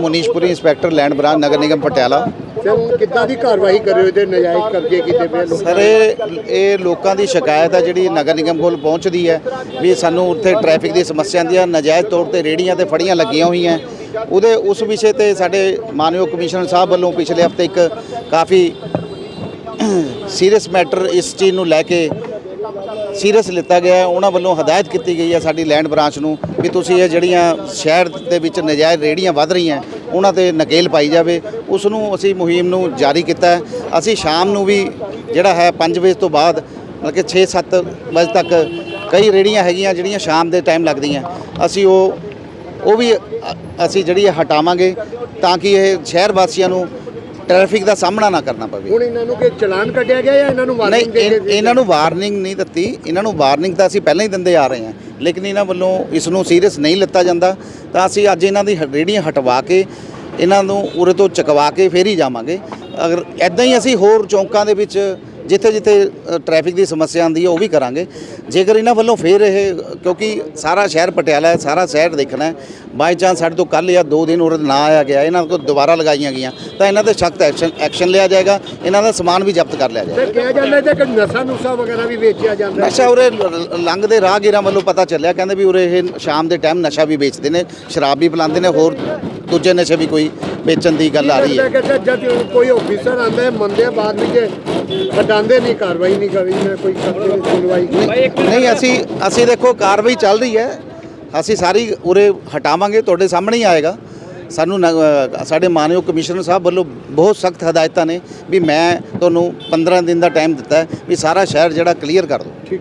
Munishpuri inspector land branch ਨਗਰ ਨਿਗਮ Patiala. Sir ਕਿੱਦਾਂ ਦੀ ਕਾਰਵਾਈ ਕਰ ਰਹੇ ਹੋ ਇਹਦੇ ਨਜਾਇਜ਼ ਕਬਜ਼ੇ ਕੀਤੇ ਪਏ ਲੋਕ ਸਰ ਇਹ ਇਹ ਲੋਕਾਂ ਦੀ ਸ਼ਿਕਾਇਤ ਹੈ ਜਿਹੜੀ ਨਗਰ ਨਿਗਮ ਕੋਲ ਪਹੁੰਚਦੀ ਹੈ ਵੀ ਸਾਨੂੰ ਉੱਥੇ ਟ੍ਰੈਫਿਕ ਦੀ ਸਮੱਸਿਆ ਆਉਂਦੀਆਂ ਨਜਾਇਜ਼ ਤੌਰ ਤੇ ਰੇੜੀਆਂ ਤੇ ਫੜੀਆਂ ਲੱਗੀਆਂ ਹੋਈਆਂ। ਉਹਦੇ ਉਸ ਵਿਸ਼ੇ ਤੇ ਸਾਡੇ ਮਾਨਯੋਗ ਕਮਿਸ਼ਨਰ ਸਾਹਿਬ ਵੱਲੋਂ ਪਿਛਲੇ ਹਫ਼ਤੇ ਇੱਕ ਕਾਫੀ ਸੀਰੀਅਸ ਮੈਟਰ ਇਸ ਚੀਜ਼ ਨੂੰ ਲੈ ਕੇ ਸੀਰੀਅਸ ਲਿੱਤਾ ਗਿਆ ਹੈ। ਉਹਨਾਂ ਵੱਲੋਂ ਹਦਾਇਤ ਕੀਤੀ ਗਈ ਹੈ ਸਾਡੀ ਲੈਂਡ ਬ੍ਰਾਂਚ ਨੂੰ ਕਿ ਤੁਸੀਂ ਇਹ ਜਿਹੜੀਆਂ ਸ਼ਹਿਰ ਦੇ ਵਿੱਚ ਨਜਾਇਜ਼ ਰੇੜੀਆਂ ਵੱਧ ਰਹੀਆਂ, ਉਹਨਾਂ ਤੇ ਨਕੇਲ ਪਾਈ ਜਾਵੇ। ਉਸ ਨੂੰ ਅਸੀਂ ਮੁਹਿੰਮ ਨੂੰ ਜਾਰੀ ਕੀਤਾ ਹੈ। ਅਸੀਂ ਸ਼ਾਮ ਨੂੰ ਵੀ ਜਿਹੜਾ ਹੈ 5 ਵਜੇ ਤੋਂ ਬਾਅਦ, ਮਤਲਬ ਕਿ 6-7 ਵਜੇ ਤੱਕ ਕਈ ਰੇੜੀਆਂ ਹੈਗੀਆਂ ਜਿਹੜੀਆਂ ਸ਼ਾਮ ਦੇ ਟਾਈਮ ਲੱਗਦੀਆਂ। ਅਸੀਂ ਉਹ ਉਹ ਵੀ ਅਸੀਂ ਜਿਹੜੀ ਹਟਾਵਾਂਗੇ ਤਾਂ ਕਿ ਇਹ ਸ਼ਹਿਰ ਵਾਸੀਆਂ ਨੂੰ ਟ੍ਰੈਫਿਕ ਦਾ ਸਾਹਮਣਾ ਨਾ ਕਰਨਾ ਪਵੇ। ਹੁਣ ਇਹਨਾਂ ਨੂੰ ਕਿ ਚਲਾਨ ਕੱਢਿਆ ਗਿਆ ਜਾਂ ਇਹਨਾਂ ਨੂੰ ਨਹੀਂ ਵਾਰਨਿੰਗ ਦੇ ਇਹ- ਇਹਨਾਂ ਨੂੰ ਵਾਰਨਿੰਗ ਨਹੀਂ ਦਿੱਤੀ। ਇਹਨਾਂ ਨੂੰ ਵਾਰਨਿੰਗ ਤਾਂ ਅਸੀਂ ਪਹਿਲਾਂ ਹੀ ਦਿੰਦੇ ਆ ਰਹੇ ਹਾਂ। ਲੇਕਿਨ ਇਹਨਾਂ ਵੱਲੋਂ ਇਸ ਨੂੰ ਸੀਰੀਅਸ ਨਹੀਂ ਲਿੱਤਾ ਜਾਂਦਾ। ਤਾਂ ਅਸੀਂ ਅੱਜ ਇਹਨਾਂ ਦੀ ਹ- ਰੇਹੜੀਆਂ ਹਟਵਾ ਕੇ ਇਹਨਾਂ ਨੂੰ ਉਰੇ ਤੋਂ ਚਕਵਾ ਕੇ ਫੇਰ ਹੀ ਜਾਵਾਂਗੇ। ਅਗਰ ਐਦਾਂ ਹੀ ਅਸੀਂ ਹੋਰ ਚੌਂਕਾਂ ਦੇ ਵਿੱਚ ਜਿੱਥੇ ਜਿੱਥੇ ਟ੍ਰੈਫਿਕ ਦੀ ਸਮੱਸਿਆ ਆਉਂਦੀ ਹੈ ਉਹ ਵੀ ਕਰਾਂਗੇ। ਜੇਕਰ ਇਹਨਾਂ ਵੱਲੋਂ ਫੇਰ ਇਹ ਕਿਉਂਕਿ ਸਾਰਾ ਸ਼ਹਿਰ ਪਟਿਆਲਾ ਹੈ ਸਾਰਾ ਸ਼ਹਿਰ ਦੇਖਣਾ ਹੈ। ਬਾਈ ਚਾਂਸ ਸਾਡੇ ਤੋਂ ਕੱਲ ਜਾਂ ਦੋ ਦਿਨ ਉਰੇ ਨਾ ਆਇਆ ਗਿਆ ਇਹਨਾਂ ਕੋਲ ਦੁਬਾਰਾ ਲਗਾਈਆਂ ਗਈਆਂ ਤਾਂ ਇਹਨਾਂ ਤੇ ਸਖਤ ਐਕਸ਼ਨ ਐਕਸ਼ਨ ਲਿਆ ਜਾਏਗਾ ਇਹਨਾਂ ਦਾ ਸਮਾਨ ਵੀ ਜ਼ਬਤ ਕਰ ਲਿਆ ਜਾਏਗਾ। ਤੇ ਕਿਹਾ ਜਾਂਦਾ ਹੈ ਕਿ ਨਸ਼ਾ ਨੁਸ਼ਾ ਵਗੈਰਾ ਵੀ ਵੇਚਿਆ ਜਾਂਦਾ। ਨਸ਼ਾ ਉਰੇ ਲੰਘਦੇ ਰਾਹਗੀਰਾਂ ਵੱਲੋਂ ਪਤਾ ਚੱਲਿਆ ਕਹਿੰਦੇ ਵੀ ਉਰੇ ਇਹ ਸ਼ਾਮ ਦੇ ਟਾਈਮ ਨਸ਼ਾ ਵੀ ਵੇਚਦੇ ਨੇ ਸ਼ਰਾਬ ਵੀ ਪਿਲਾਉਂਦੇ ਨੇ ਹੋਰ ਦੂਜੇ ਨਸ਼ੇ ਵੀ ਕੋਈ ਵੇਚਣ ਦੀ ਗੱਲ ਆ ਰਹੀ ਹੈ। ਜਦ ਕੋਈ ਆਫੀਸਰ ਆਂਦਾ ਹੈ ਮੰਨਦੇ ਬਾਅਦ ਵਿੱਚ ਹਟਾਉਂਦੇ ਨਹੀਂ ਕਾਰਵਾਈ ਨਹੀਂ ਕਰੀ ਕੋਈ ਸੁਣਵਾਈ। ਨਹੀਂ ਅਸੀਂ ਅਸੀਂ ਦੇਖੋ ਕਾਰਵਾਈ ਚੱਲ ਰਹੀ ਹੈ। ਅਸੀਂ ਸਾਰੀ ਉਰੇ ਹਟਾਵਾਂਗੇ ਤੁਹਾਡੇ ਸਾਹਮਣੇ ਹੀ ਆਏਗਾ। ਸਾਨੂੰ ਸਾਡੇ ਮਾਨਯੋਗ ਕਮਿਸ਼ਨਰ ਸਾਹਿਬ ਵੱਲੋਂ ਬਹੁਤ ਸਖਤ ਹਦਾਇਤਾਂ ਨੇ ਵੀ ਮੈਂ ਤੁਹਾਨੂੰ 15 ਦਿਨ ਦਾ ਟਾਈਮ ਦਿੱਤਾ ਹੈ ਵੀ ਸਾਰਾ ਸ਼ਹਿਰ ਜਿਹੜਾ ਕਲੀਅਰ ਕਰ ਦਿਓ।